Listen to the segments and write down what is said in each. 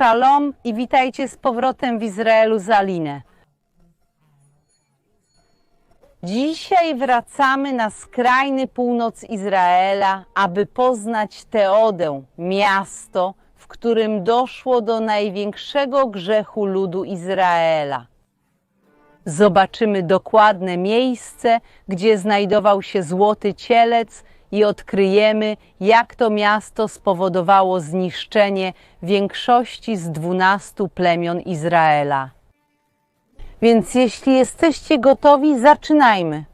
Shalom i witajcie z powrotem w Izraelu z Alinę. Dzisiaj wracamy na skrajny północ Izraela, aby poznać Teodę, miasto, w którym doszło do największego grzechu ludu Izraela. Zobaczymy dokładne miejsce, gdzie znajdował się złoty cielec i odkryjemy, jak to miasto spowodowało zniszczenie większości z dwunastu plemion Izraela. Więc jeśli jesteście gotowi, zaczynajmy.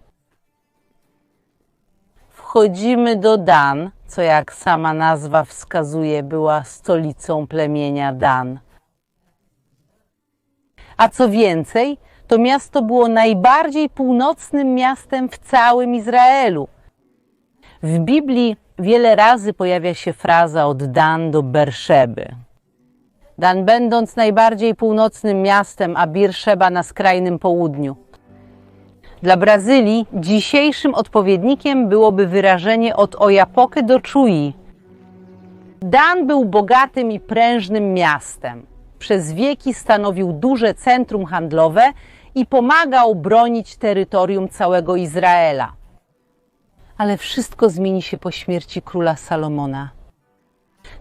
Wchodzimy do Dan, co jak sama nazwa wskazuje, była stolicą plemienia Dan. A co więcej, to miasto było najbardziej północnym miastem w całym Izraelu. W Biblii wiele razy pojawia się fraza od Dan do Berszeby. Dan będąc najbardziej północnym miastem, a Birszeba na skrajnym południu. Dla Brazylii dzisiejszym odpowiednikiem byłoby wyrażenie od Ojapoky do Chui. Dan był bogatym i prężnym miastem. Przez wieki stanowił duże centrum handlowe i pomagał bronić terytorium całego Izraela. Ale wszystko zmieni się po śmierci króla Salomona.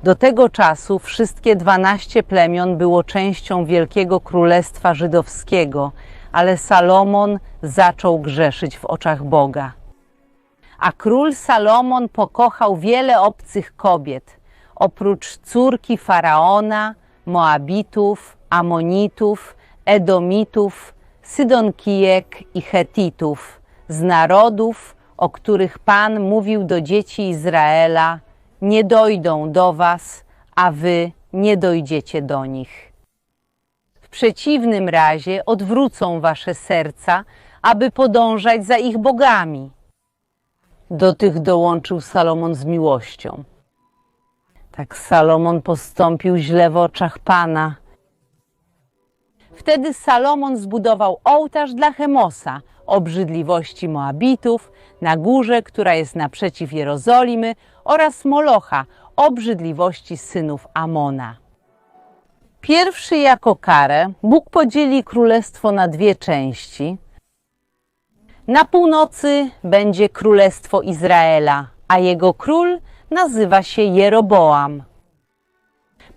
Do tego czasu wszystkie dwanaście plemion było częścią Wielkiego Królestwa Żydowskiego, ale Salomon zaczął grzeszyć w oczach Boga. A król Salomon pokochał wiele obcych kobiet, oprócz córki faraona, Moabitów, Amonitów, Edomitów, Sydonkijek i Hetitów, z narodów, o których Pan mówił do dzieci Izraela: Nie dojdą do was, a wy nie dojdziecie do nich. W przeciwnym razie odwrócą wasze serca, aby podążać za ich bogami. Do tych dołączył Salomon z miłością. Tak Salomon postąpił źle w oczach Pana. Wtedy Salomon zbudował ołtarz dla Chemosa, obrzydliwości Moabitów, na górze, która jest naprzeciw Jerozolimy, oraz Molocha, obrzydliwości synów Amona. Pierwszy jako karę Bóg podzieli królestwo na dwie części. Na północy będzie królestwo Izraela, a jego król nazywa się Jeroboam.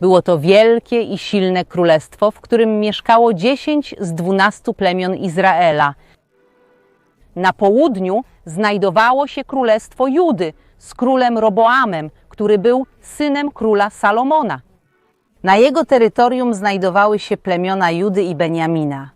Było to wielkie i silne królestwo, w którym mieszkało dziesięć z dwunastu plemion Izraela. Na południu znajdowało się królestwo Judy z królem Roboamem, który był synem króla Salomona. Na jego terytorium znajdowały się plemiona Judy i Beniamina.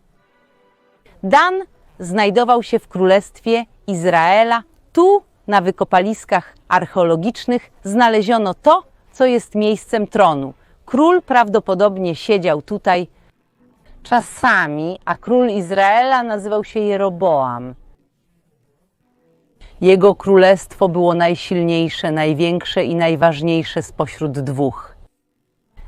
Dan znajdował się w królestwie Izraela. Tu, na wykopaliskach archeologicznych, znaleziono to, co jest miejscem tronu. Król prawdopodobnie siedział tutaj czasami, a król Izraela nazywał się Jeroboam. Jego królestwo było najsilniejsze, największe i najważniejsze spośród dwóch.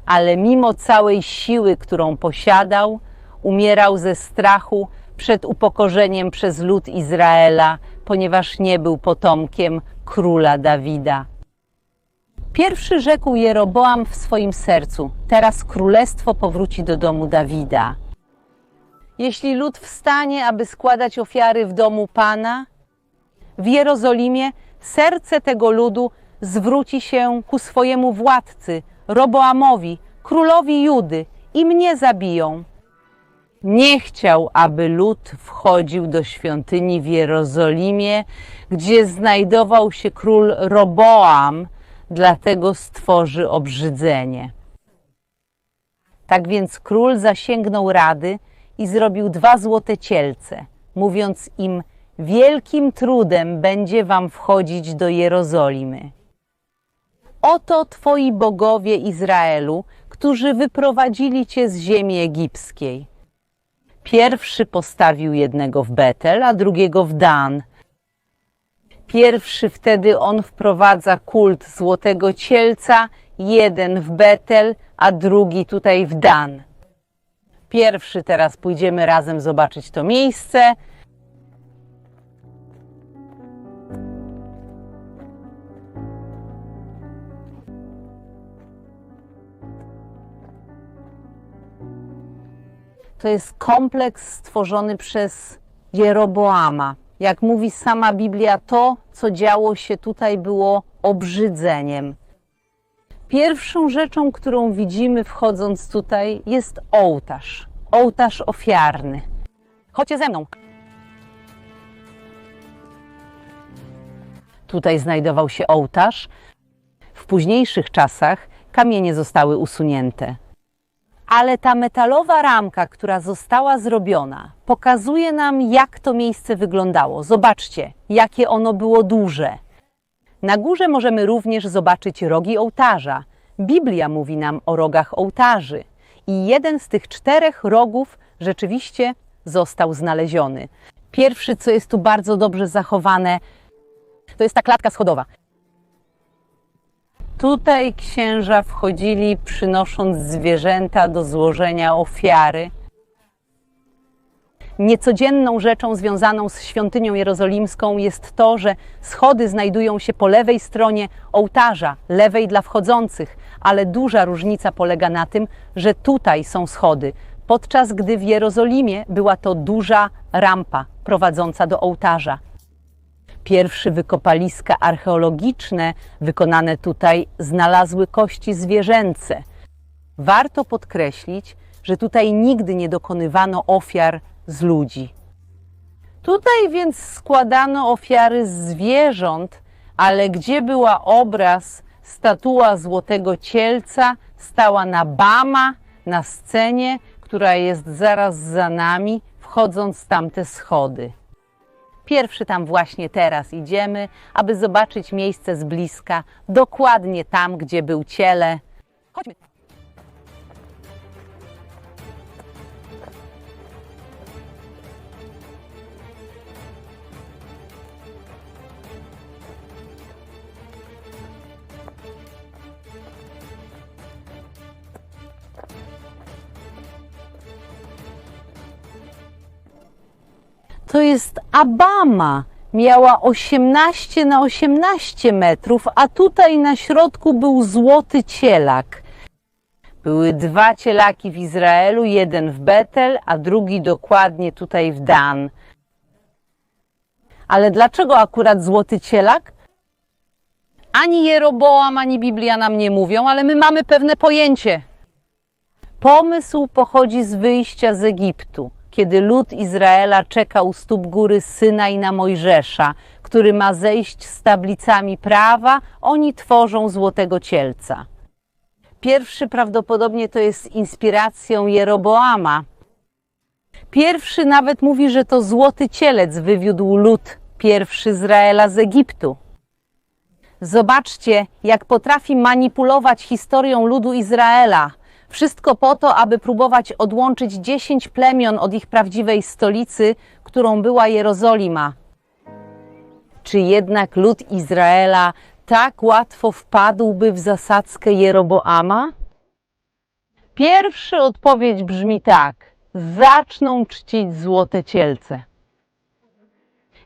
Ale mimo całej siły, którą posiadał, umierał ze strachu przed upokorzeniem przez lud Izraela, ponieważ nie był potomkiem króla Dawida. Pierwszy rzekł Jeroboam w swoim sercu: Teraz królestwo powróci do domu Dawida. Jeśli lud wstanie, aby składać ofiary w domu Pana, w Jerozolimie serce tego ludu zwróci się ku swojemu władcy, Roboamowi, królowi Judy, i mnie zabiją. Nie chciał, aby lud wchodził do świątyni w Jerozolimie, gdzie znajdował się król Roboam, dlatego stworzy obrzydzenie. Tak więc król zasięgnął rady i zrobił dwa złote cielce, mówiąc im: Wielkim trudem będzie wam wchodzić do Jerozolimy. Oto twoi bogowie Izraelu, którzy wyprowadzili cię z ziemi egipskiej. Pierwszy postawił jednego w Betel, a drugiego w Dan. Pierwszy wtedy on wprowadza kult złotego cielca, jeden w Betel, a drugi tutaj w Dan. Pierwszy teraz pójdziemy razem zobaczyć to miejsce. To jest kompleks stworzony przez Jeroboama. Jak mówi sama Biblia, to, co działo się tutaj, było obrzydzeniem. Pierwszą rzeczą, którą widzimy wchodząc tutaj, jest ołtarz. Ołtarz ofiarny. Chodźcie ze mną. Tutaj znajdował się ołtarz. W późniejszych czasach kamienie zostały usunięte. Ale ta metalowa ramka, która została zrobiona, pokazuje nam, jak to miejsce wyglądało. Zobaczcie, jakie ono było duże. Na górze możemy również zobaczyć rogi ołtarza. Biblia mówi nam o rogach ołtarzy. I jeden z tych czterech rogów rzeczywiście został znaleziony. Pierwszy, co jest tu bardzo dobrze zachowane, to jest ta klatka schodowa. Tutaj księża wchodzili przynosząc zwierzęta do złożenia ofiary. Niecodzienną rzeczą związaną z świątynią jerozolimską jest to, że schody znajdują się po lewej stronie ołtarza, lewej dla wchodzących, ale duża różnica polega na tym, że tutaj są schody, podczas gdy w Jerozolimie była to duża rampa prowadząca do ołtarza. Pierwsze wykopaliska archeologiczne wykonane tutaj znalazły kości zwierzęce. Warto podkreślić, że tutaj nigdy nie dokonywano ofiar z ludzi. Tutaj więc składano ofiary z zwierząt, ale gdzie była obraz, statua złotego cielca stała na Bama, na scenie, która jest zaraz za nami, wchodząc tamte schody. Pierwszy tam właśnie teraz idziemy, aby zobaczyć miejsce z bliska, dokładnie tam, gdzie był ciele. Chodźmy. To jest Abama. Miała 18 na 18 metrów, a tutaj na środku był złoty cielak. Były dwa cielaki w Izraelu, jeden w Betel, a drugi dokładnie tutaj w Dan. Ale dlaczego akurat złoty cielak? Ani Jeroboam, ani Biblia nam nie mówią, ale my mamy pewne pojęcie. Pomysł pochodzi z wyjścia z Egiptu kiedy lud Izraela czeka u stóp góry Synaj na Mojżesza, który ma zejść z tablicami prawa, oni tworzą złotego cielca. Pierwszy prawdopodobnie to jest inspiracją Jeroboama. Pierwszy nawet mówi, że to złoty cielec wywiódł lud pierwszy Izraela z Egiptu. Zobaczcie, jak potrafi manipulować historią ludu Izraela – wszystko po to, aby próbować odłączyć dziesięć plemion od ich prawdziwej stolicy, którą była Jerozolima. Czy jednak lud Izraela tak łatwo wpadłby w zasadzkę Jeroboama? Pierwsza odpowiedź brzmi tak: zaczną czcić złote cielce.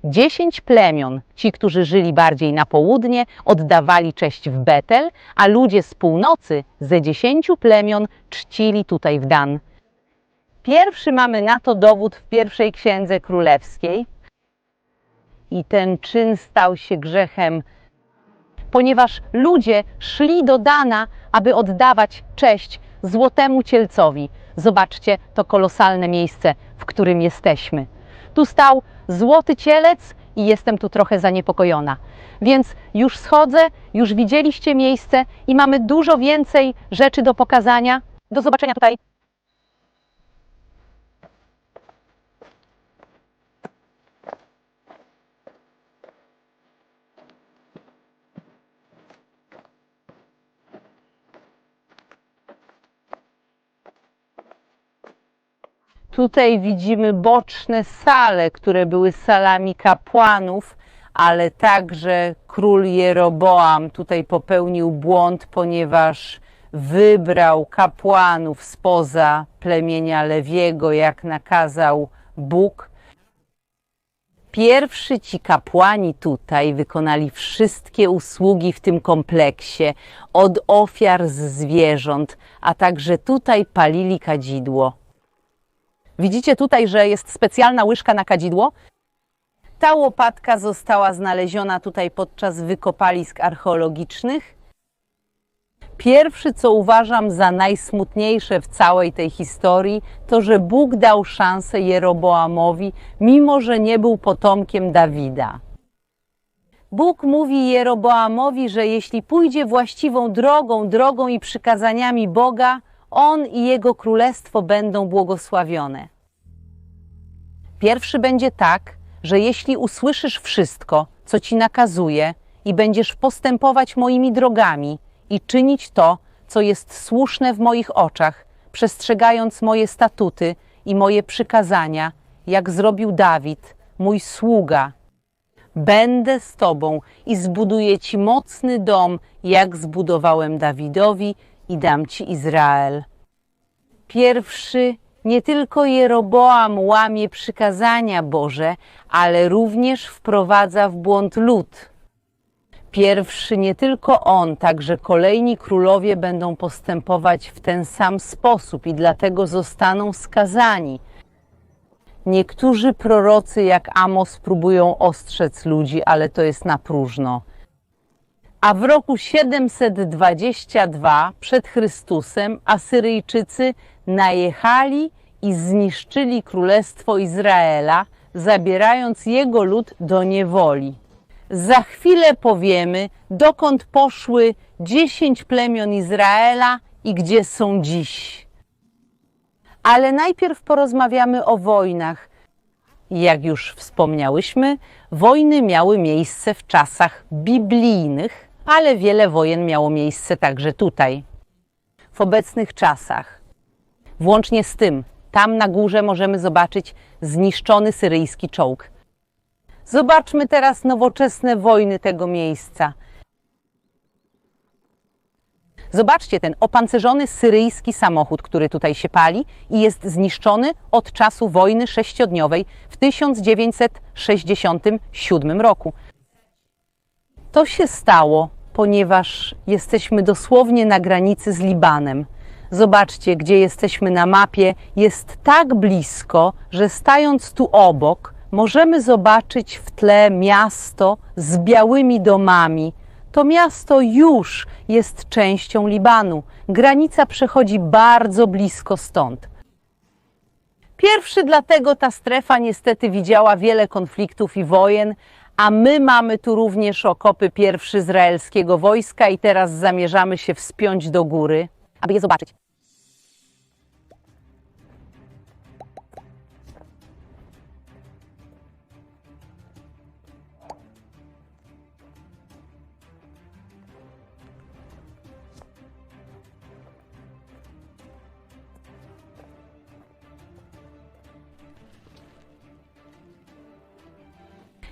Dziesięć plemion, ci, którzy żyli bardziej na południe, oddawali cześć w Betel, a ludzie z północy ze dziesięciu plemion czcili tutaj w Dan. Pierwszy mamy na to dowód w pierwszej księdze królewskiej. I ten czyn stał się grzechem, ponieważ ludzie szli do Dana, aby oddawać cześć złotemu cielcowi. Zobaczcie to kolosalne miejsce, w którym jesteśmy. Tu stał złoty cielec i jestem tu trochę zaniepokojona. Więc już schodzę, już widzieliście miejsce i mamy dużo więcej rzeczy do pokazania. Do zobaczenia tutaj. Tutaj widzimy boczne sale, które były salami kapłanów, ale także król Jeroboam tutaj popełnił błąd, ponieważ wybrał kapłanów spoza plemienia Lewiego, jak nakazał Bóg. Pierwszy ci kapłani tutaj wykonali wszystkie usługi w tym kompleksie, od ofiar z zwierząt, a także tutaj palili kadzidło. Widzicie tutaj, że jest specjalna łyżka na kadzidło? Ta łopatka została znaleziona tutaj podczas wykopalisk archeologicznych. Pierwszy, co uważam za najsmutniejsze w całej tej historii, to że Bóg dał szansę Jeroboamowi, mimo że nie był potomkiem Dawida. Bóg mówi Jeroboamowi, że jeśli pójdzie właściwą drogą, drogą i przykazaniami Boga, on i jego królestwo będą błogosławione. Pierwszy będzie tak, że jeśli usłyszysz wszystko, co ci nakazuje, i będziesz postępować moimi drogami i czynić to, co jest słuszne w moich oczach, przestrzegając moje statuty i moje przykazania, jak zrobił Dawid, mój sługa. Będę z tobą i zbuduję ci mocny dom, jak zbudowałem Dawidowi i dam ci Izrael. Pierwszy nie tylko Jeroboam łamie przykazania Boże, ale również wprowadza w błąd lud. Pierwszy nie tylko on, także kolejni królowie będą postępować w ten sam sposób i dlatego zostaną skazani. Niektórzy prorocy, jak Amos, próbują ostrzec ludzi, ale to jest na próżno. A w roku 722 przed Chrystusem Asyryjczycy najechali i zniszczyli królestwo Izraela, zabierając jego lud do niewoli. Za chwilę powiemy, dokąd poszły dziesięć plemion Izraela i gdzie są dziś. Ale najpierw porozmawiamy o wojnach. Jak już wspomniałyśmy, wojny miały miejsce w czasach biblijnych, ale wiele wojen miało miejsce także tutaj, w obecnych czasach. Włącznie z tym, tam na górze możemy zobaczyć zniszczony syryjski czołg. Zobaczmy teraz nowoczesne wojny tego miejsca. Zobaczcie ten opancerzony syryjski samochód, który tutaj się pali i jest zniszczony od czasu wojny sześciodniowej w 1967 roku. To się stało, ponieważ jesteśmy dosłownie na granicy z Libanem. Zobaczcie, gdzie jesteśmy na mapie, jest tak blisko, że stając tu obok, możemy zobaczyć w tle miasto z białymi domami. To miasto już jest częścią Libanu. Granica przechodzi bardzo blisko stąd. Pierwszy dlatego ta strefa niestety widziała wiele konfliktów i wojen, a my mamy tu również okopy pierwszy izraelskiego wojska i teraz zamierzamy się wspiąć do góry, aby je zobaczyć.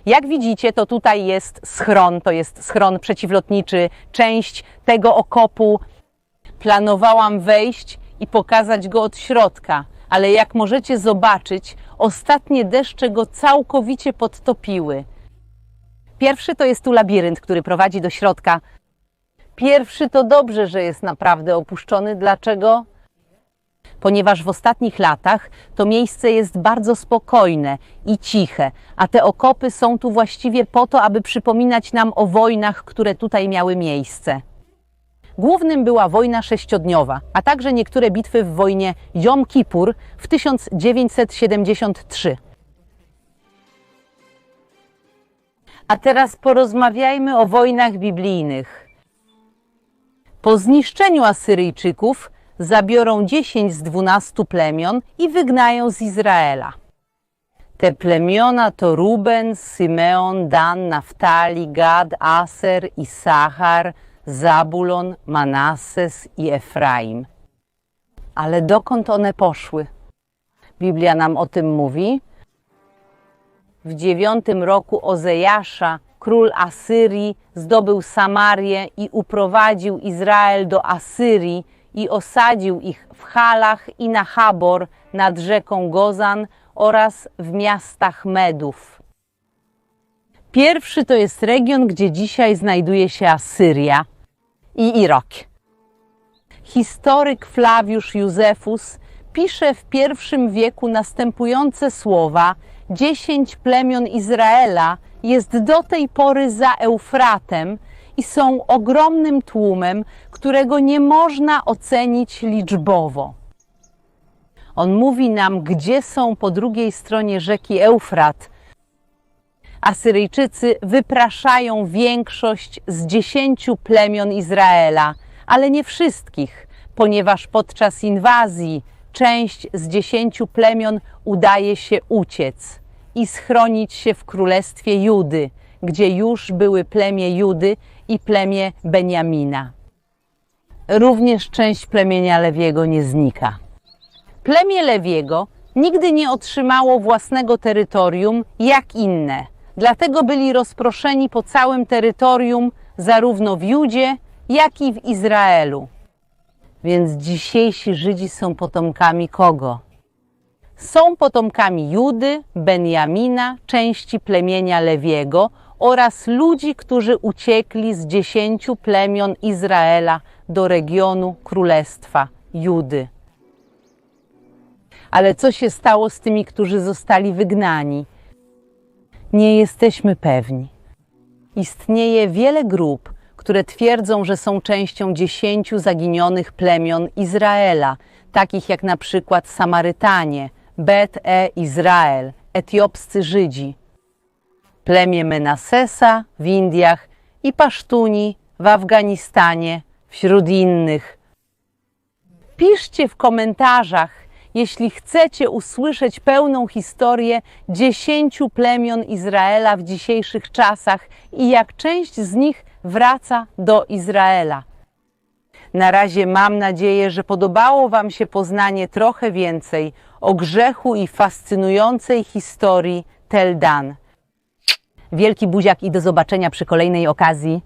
Jak widzicie, to tutaj jest schron, to jest schron przeciwlotniczy, część tego okopu. Planowałam wejść i pokazać go od środka, ale jak możecie zobaczyć, ostatnie deszcze go całkowicie podtopiły. Pierwszy to jest tu labirynt, który prowadzi do środka. Pierwszy to dobrze, że jest naprawdę opuszczony. Dlaczego? Ponieważ w ostatnich latach to miejsce jest bardzo spokojne i ciche, a te okopy są tu właściwie po to, aby przypominać nam o wojnach, które tutaj miały miejsce. Głównym była wojna sześciodniowa, a także niektóre bitwy w wojnie Jom Kippur w 1973. A teraz porozmawiajmy o wojnach biblijnych. Po zniszczeniu Asyryjczyków zabiorą dziesięć z dwunastu plemion i wygnają z Izraela. Te plemiona to Ruben, Symeon, Dan, Naftali, Gad, Aser, Isachar, Zabulon, Manasses i Efraim. Ale dokąd one poszły? Biblia nam o tym mówi. W dziewiątym roku Ozejasza król Asyrii zdobył Samarię i uprowadził Izrael do Asyrii i osadził ich w Halach i na Habor nad rzeką Gozan oraz w miastach Medów. Pierwszy to jest region, gdzie dzisiaj znajduje się Asyria i Irak. Historyk Flawiusz Józefus pisze w pierwszym wieku następujące słowa: Dziesięć plemion Izraela jest do tej pory za Eufratem i są ogromnym tłumem, którego nie można ocenić liczbowo. On mówi nam, gdzie są po drugiej stronie rzeki Eufrat. Asyryjczycy wypraszają większość z dziesięciu plemion Izraela, ale nie wszystkich, ponieważ podczas inwazji część z dziesięciu plemion udaje się uciec i schronić się w królestwie Judy, gdzie już były plemię Judy i plemię Beniamina. Również część plemienia Lewiego nie znika. Plemię Lewiego nigdy nie otrzymało własnego terytorium jak inne, dlatego byli rozproszeni po całym terytorium, zarówno w Judzie, jak i w Izraelu. Więc dzisiejsi Żydzi są potomkami kogo? Są potomkami Judy, Benjamina, części plemienia Lewiego oraz ludzi, którzy uciekli z dziesięciu plemion Izraela do regionu Królestwa Judy. Ale co się stało z tymi, którzy zostali wygnani? Nie jesteśmy pewni. Istnieje wiele grup, które twierdzą, że są częścią dziesięciu zaginionych plemion Izraela, takich jak na przykład Samarytanie, Bet E Izrael, etiopscy Żydzi, plemię Menasesa w Indiach i Pasztuni w Afganistanie, wśród innych. Piszcie w komentarzach, jeśli chcecie usłyszeć pełną historię dziesięciu plemion Izraela w dzisiejszych czasach i jak część z nich wraca do Izraela. Na razie mam nadzieję, że podobało Wam się poznanie trochę więcej o grzechu i fascynującej historii Teldan. Wielki buziak i do zobaczenia przy kolejnej okazji.